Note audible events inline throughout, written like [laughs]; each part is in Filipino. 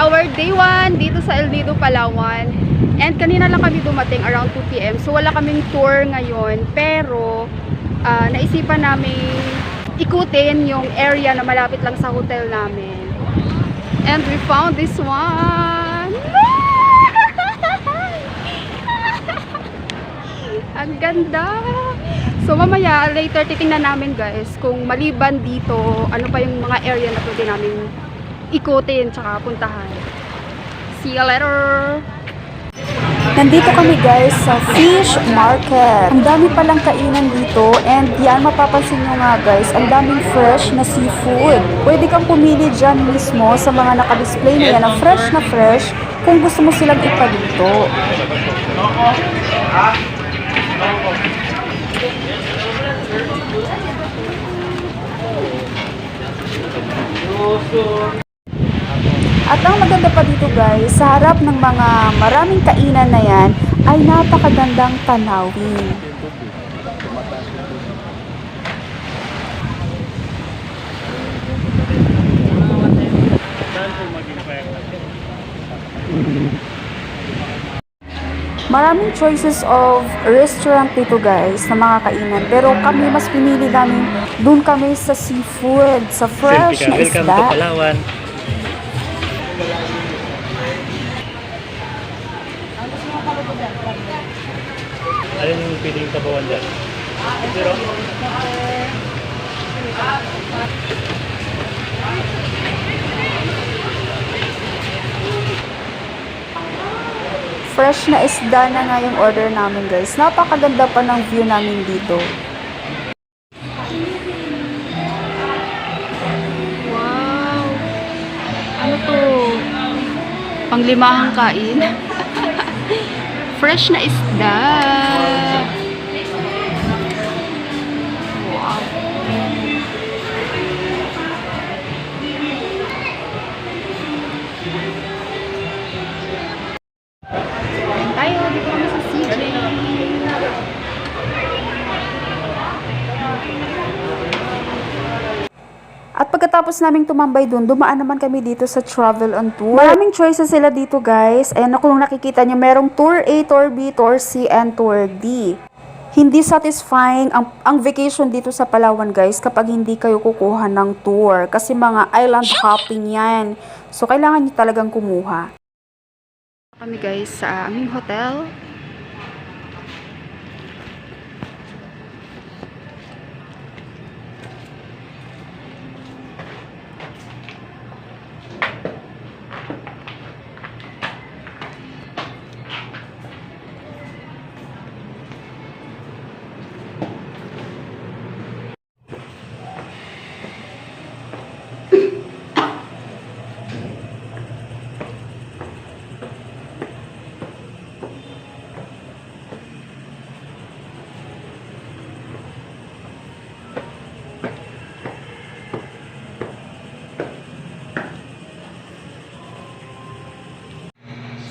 our day 1 dito sa El Nido, Palawan. And kanina lang kami dumating around 2 p.m. So wala kaming tour ngayon. Pero ah, naisipan namin ikutin yung area na malapit lang sa hotel namin. And we found this one. [laughs] Ang ganda. So mamaya later titingnan namin guys kung maliban dito ano pa yung mga area na pwede namin ikutin tsaka puntahan. See you later! Nandito kami guys sa fish market. Ang dami palang kainan dito and yan mapapansin nyo nga guys, ang daming fresh na seafood. Pwede kang pumili dyan mismo sa mga nakadisplay na yan na fresh na fresh kung gusto mo silang ipaluto. At ang maganda pa dito guys, sa harap ng mga maraming kainan na yan, ay napakagandang tanawin. Maraming choices of restaurant dito guys na mga kainan. Pero kami mas pinili namin doon kami sa seafood, sa fresh na Welcome isda. to Palawan. Alin yung tabawan dyan? Zero? Fresh na isda na nga yung order namin guys. Napakaganda pa ng view namin dito. Wow! Ano to? Panglimahang kain? [laughs] Fresh na isda! Pagkatapos naming tumambay dun, dumaan naman kami dito sa travel on tour. Maraming choices sila dito guys. Ayan ako kung nakikita nyo, merong Tour A, Tour B, Tour C, and Tour D. Hindi satisfying ang, ang vacation dito sa Palawan guys kapag hindi kayo kukuha ng tour. Kasi mga island hopping yan. So kailangan nyo talagang kumuha. kami guys sa aming hotel.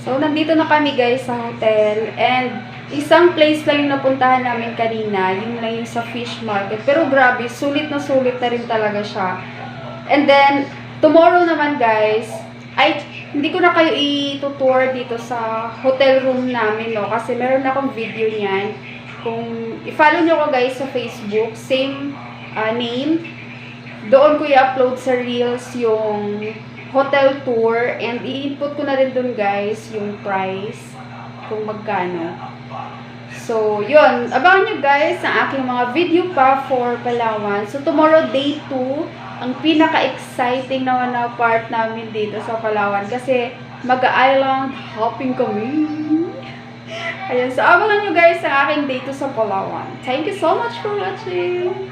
So, nandito na kami guys sa hotel. And, isang place lang yung napuntahan namin kanina. Yung lang yung sa fish market. Pero grabe, sulit na sulit na rin talaga siya. And then, tomorrow naman guys, ay, hindi ko na kayo i-tour dito sa hotel room namin, no? Kasi meron akong video niyan. Kung i-follow nyo ko guys sa Facebook, same ah, name. Doon ko i-upload sa Reels yung hotel tour and i-input ko na rin dun guys yung price kung magkano. So, yun. Abangan nyo guys ang aking mga video pa for Palawan. So, tomorrow day 2, ang pinaka-exciting naman na part namin dito sa Palawan kasi mag-island hopping kami. [laughs] Ayan, so abangan nyo guys ang aking day 2 sa Palawan. Thank you so much for watching!